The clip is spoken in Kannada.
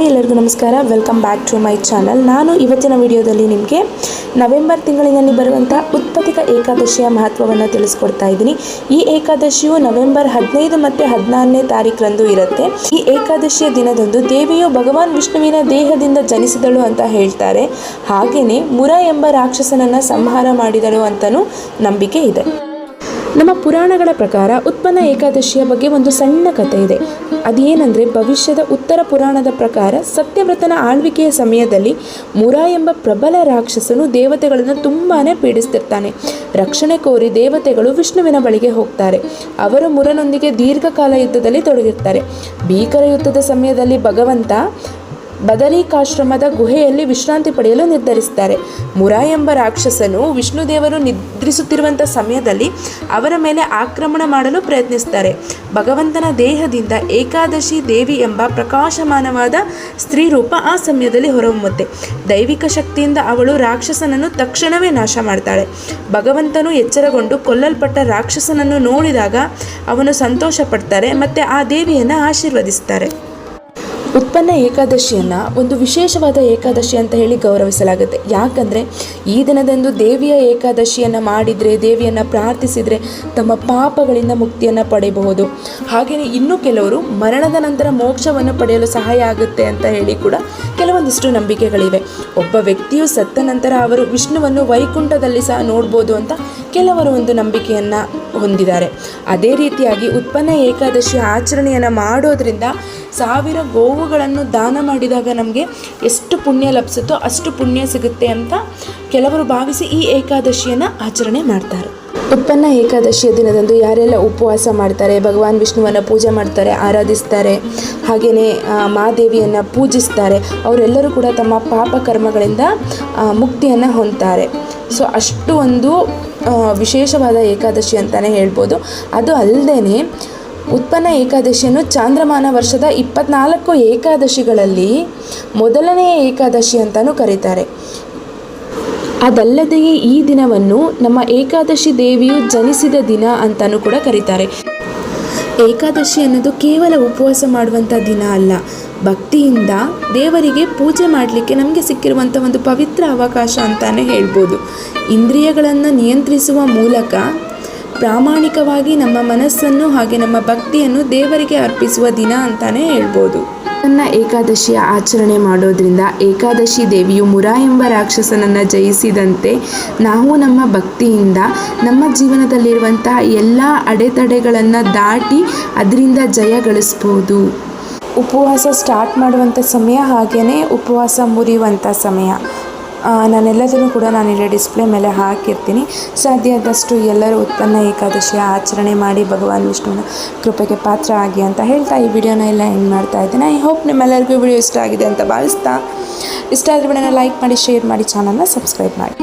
ಹಾಯ್ ಎಲ್ಲರಿಗೂ ನಮಸ್ಕಾರ. Welcome back to my channel ನಾನು ಇವತ್ತಿನ ವಿಡಿಯೋದಲ್ಲಿ ನಿಮಗೆ ನವೆಂಬರ್ ತಿಂಗಳಿನಲ್ಲಿ ಬರುವಂಥ ಉತ್ಪತ್ತಿಕ ಏಕಾದಶಿಯ ಮಹತ್ವವನ್ನು ತಿಳಿಸ್ಕೊಡ್ತಾ ಇದ್ದೀನಿ. ಈ ಏಕಾದಶಿಯು ನವೆಂಬರ್ ಹದಿನೈದು ಮತ್ತು ಹದಿನಾರನೇ ತಾರೀಕರಂದು ಇರುತ್ತೆ. ಈ ಏಕಾದಶಿಯ ದಿನದಂದು ದೇವಿಯು ಭಗವಾನ್ ವಿಷ್ಣುವಿನ ದೇಹದಿಂದ ಜನಿಸಿದಳು ಅಂತ ಹೇಳ್ತಾರೆ. ಹಾಗೆಯೇ ಮುರ ಎಂಬ ರಾಕ್ಷಸನನ್ನು ಸಂಹಾರ ಮಾಡಿದಳು ಅಂತಲೂ ನಂಬಿಕೆ ಇದೆ. ನಮ್ಮ ಪುರಾಣಗಳ ಪ್ರಕಾರ ಉತ್ಪನ್ನ ಏಕಾದಶಿಯ ಬಗ್ಗೆ ಒಂದು ಸಣ್ಣ ಕಥೆ ಇದೆ. ಅದೇನೆಂದರೆ ಭವಿಷ್ಯದ ಉತ್ತರ ಪುರಾಣದ ಪ್ರಕಾರ ಸತ್ಯವ್ರತನ ಆಳ್ವಿಕೆಯ ಸಮಯದಲ್ಲಿ ಮುರ ಎಂಬ ಪ್ರಬಲ ರಾಕ್ಷಸನು ದೇವತೆಗಳನ್ನು ತುಂಬಾ ಪೀಡಿಸ್ತಿರ್ತಾನೆ. ರಕ್ಷಣೆ ಕೋರಿ ದೇವತೆಗಳು ವಿಷ್ಣುವಿನ ಬಳಿಗೆ ಹೋಗ್ತಾರೆ. ಅವರು ಮುರನೊಂದಿಗೆ ದೀರ್ಘಕಾಲ ಯುದ್ಧದಲ್ಲಿ ತೊಡಗಿರ್ತಾರೆ. ಭೀಕರ ಯುದ್ಧದ ಸಮಯದಲ್ಲಿ ಭಗವಂತ ಬದರಿಕಾಶ್ರಮದ ಗುಹೆಯಲ್ಲಿ ವಿಶ್ರಾಂತಿ ಪಡೆಯಲು ನಿರ್ಧರಿಸ್ತಾರೆ ಮುರ ಎಂಬ ರಾಕ್ಷಸನು ವಿಷ್ಣುದೇವರು ನಿದ್ರಿಸುತ್ತಿರುವಂಥ ಸಮಯದಲ್ಲಿ ಅವರ ಮೇಲೆ ಆಕ್ರಮಣ ಮಾಡಲು ಪ್ರಯತ್ನಿಸ್ತಾರೆ ಭಗವಂತನ ದೇಹದಿಂದ ಏಕಾದಶಿ ದೇವಿ ಎಂಬ ಪ್ರಕಾಶಮಾನವಾದ ಸ್ತ್ರೀ ರೂಪ ಆ ಸಮಯದಲ್ಲಿ ಹೊರಹೊಮ್ಮುತ್ತೆ. ದೈವಿಕ ಶಕ್ತಿಯಿಂದ ಅವಳು ರಾಕ್ಷಸನನ್ನು ತಕ್ಷಣವೇ ನಾಶ ಮಾಡ್ತಾಳೆ. ಭಗವಂತನು ಎಚ್ಚರಗೊಂಡು ಕೊಲ್ಲಲ್ಪಟ್ಟ ರಾಕ್ಷಸನನ್ನು ನೋಡಿದಾಗ ಅವನು ಸಂತೋಷ ಪಡ್ತಾರೆ ಮತ್ತು ಆ ದೇವಿಯನ್ನು ಆಶೀರ್ವದಿಸ್ತಾರೆ ಉತ್ಪನ್ನ ಏಕಾದಶಿಯನ್ನು ಒಂದು ವಿಶೇಷವಾದ ಏಕಾದಶಿ ಅಂತ ಹೇಳಿ ಗೌರವಿಸಲಾಗುತ್ತೆ. ಯಾಕಂದರೆ ಈ ದಿನದಂದು ದೇವಿಯ ಏಕಾದಶಿಯನ್ನು ಮಾಡಿದರೆ, ದೇವಿಯನ್ನು ಪ್ರಾರ್ಥಿಸಿದರೆ ತಮ್ಮ ಪಾಪಗಳಿಂದ ಮುಕ್ತಿಯನ್ನು ಪಡೆಯಬಹುದು. ಹಾಗೆಯೇ ಇನ್ನೂ ಕೆಲವರು ಮರಣದ ನಂತರ ಮೋಕ್ಷವನ್ನು ಪಡೆಯಲು ಸಹಾಯ ಆಗುತ್ತೆ ಅಂತ ಹೇಳಿ ಕೂಡ ಕೆಲವೊಂದಿಷ್ಟು ನಂಬಿಕೆಗಳಿವೆ. ಒಬ್ಬ ವ್ಯಕ್ತಿಯು ಸತ್ತ ನಂತರ ಅವರು ವಿಷ್ಣುವನ್ನು ವೈಕುಂಠದಲ್ಲಿ ಸಹ ನೋಡ್ಬೋದು ಅಂತ ಕೆಲವರು ಒಂದು ನಂಬಿಕೆಯನ್ನು ಹೊಂದಿದ್ದಾರೆ. ಅದೇ ರೀತಿಯಾಗಿ ಉತ್ಪನ್ನ ಏಕಾದಶಿ ಆಚರಣೆಯನ್ನು ಮಾಡೋದ್ರಿಂದ ಸಾವಿರ ಗೋವುಗಳನ್ನು ದಾನ ಮಾಡಿದಾಗ ನಮಗೆ ಎಷ್ಟು ಪುಣ್ಯ ಲಭಿಸುತ್ತೋ ಅಷ್ಟು ಪುಣ್ಯ ಸಿಗುತ್ತೆ ಅಂತ ಕೆಲವರು ಭಾವಿಸಿ ಈ ಏಕಾದಶಿಯನ್ನು ಆಚರಣೆ ಮಾಡ್ತಾರೆ. ಉತ್ಪನ್ನ ಏಕಾದಶಿಯ ದಿನದಂದು ಯಾರೆಲ್ಲ ಉಪವಾಸ ಮಾಡ್ತಾರೆ, ಭಗವಾನ್ ವಿಷ್ಣುವನ್ನು ಪೂಜೆ ಮಾಡ್ತಾರೆ, ಆರಾಧಿಸ್ತಾರೆ ಹಾಗೆಯೇ ಮಾದೇವಿಯನ್ನು ಪೂಜಿಸ್ತಾರೆ, ಅವರೆಲ್ಲರೂ ಕೂಡ ತಮ್ಮ ಪಾಪ ಕರ್ಮಗಳಿಂದ ಮುಕ್ತಿಯನ್ನು ಹೊಂದ್ತಾರೆ. ಸೊ ಅಷ್ಟು ಒಂದು ವಿಶೇಷವಾದ ಏಕಾದಶಿ ಅಂತಲೇ ಹೇಳ್ಬೋದು. ಅದು ಅಲ್ಲದೆ ಉತ್ಪನ್ನ ಏಕಾದಶಿಯನ್ನು ಚಾಂದ್ರಮಾನ ವರ್ಷದ ಇಪ್ಪತ್ನಾಲ್ಕು ಏಕಾದಶಿಗಳಲ್ಲಿ ಮೊದಲನೆಯ ಏಕಾದಶಿ ಅಂತಲೂ ಕರೀತಾರೆ. ಅದಲ್ಲದೆಯೇ ಈ ದಿನವನ್ನು ನಮ್ಮ ಏಕಾದಶಿ ದೇವಿಯು ಜನಿಸಿದ ದಿನ ಅಂತಲೂ ಕೂಡ ಕರೀತಾರೆ. ಏಕಾದಶಿ ಅನ್ನೋದು ಕೇವಲ ಉಪವಾಸ ಮಾಡುವಂಥ ದಿನ ಅಲ್ಲ. ಭಕ್ತಿಯಿಂದ ದೇವರಿಗೆ ಪೂಜೆ ಮಾಡಲಿಕ್ಕೆ ನಮಗೆ ಸಿಕ್ಕಿರುವಂಥ ಒಂದು ಪವಿತ್ರ ಅವಕಾಶ ಅಂತಾನೆ ಹೇಳ್ಬೋದು. ಇಂದ್ರಿಯಗಳನ್ನು ನಿಯಂತ್ರಿಸುವ ಮೂಲಕ ಪ್ರಾಮಾಣಿಕವಾಗಿ ನಮ್ಮ ಮನಸ್ಸನ್ನು ಹಾಗೆ ನಮ್ಮ ಭಕ್ತಿಯನ್ನು ದೇವರಿಗೆ ಅರ್ಪಿಸುವ ದಿನ ಅಂತಾನೆ ಹೇಳ್ಬೋದು. ನನ್ನ ಏಕಾದಶಿಯ ಆಚರಣೆ ಮಾಡೋದ್ರಿಂದ ಏಕಾದಶಿ ದೇವಿಯು ಮುರ ಎಂಬ ರಾಕ್ಷಸನನ್ನು ಜಯಿಸಿದಂತೆ ನಾವು ನಮ್ಮ ಭಕ್ತಿಯಿಂದ, ನಮ್ಮ ಜೀವನದಲ್ಲಿರುವಂತಹ ಎಲ್ಲ ಅಡೆತಡೆಗಳನ್ನು ದಾಟಿ ಅದರಿಂದ ಜಯ ಗಳಿಸ್ಬೋದು. ಉಪವಾಸ ಸ್ಟಾರ್ಟ್ ಮಾಡುವಂಥ ಸಮಯ ಹಾಗೆಯೇ ಉಪವಾಸ ಮುರಿಯುವಂಥ ಸಮಯ. ನಾನೆಲ್ಲದನ್ನು ಕೂಡ ನಾನಿಲ್ಲಿ ಡಿಸ್ಪ್ಲೇ ಮೇಲೆ ಹಾಕಿರ್ತೀನಿ. ಸಾಧ್ಯ ಆದಷ್ಟು ಎಲ್ಲರೂ ಉತ್ಪನ್ನ ಏಕಾದಶಿ ಆಚರಣೆ ಮಾಡಿ ಭಗವಾನ್ ವಿಷ್ಣುವಿನ ಕೃಪೆಗೆ ಪಾತ್ರ ಆಗಿ ಅಂತ ಹೇಳ್ತಾ ಈ ವಿಡಿಯೋನ ಎಲ್ಲ ಹೆಂಗೆ ಮಾಡ್ತಾ ಇದ್ದೀನಿ. ಐ ಹೋಪ್ ನಿಮ್ಮೆಲ್ಲರಿಗೂ ವಿಡಿಯೋ ಇಷ್ಟ ಆಗಿದೆ ಅಂತ ಭಾವಿಸ್ತಾ. ಇಷ್ಟ ಆದರೆ ವಿಡಿಯೋನ ಲೈಕ್ ಮಾಡಿ ಶೇರ್ ಮಾಡಿ ಚಾನಲ್ನ ಸಬ್ಸ್ಕ್ರೈಬ್ ಮಾಡಿ.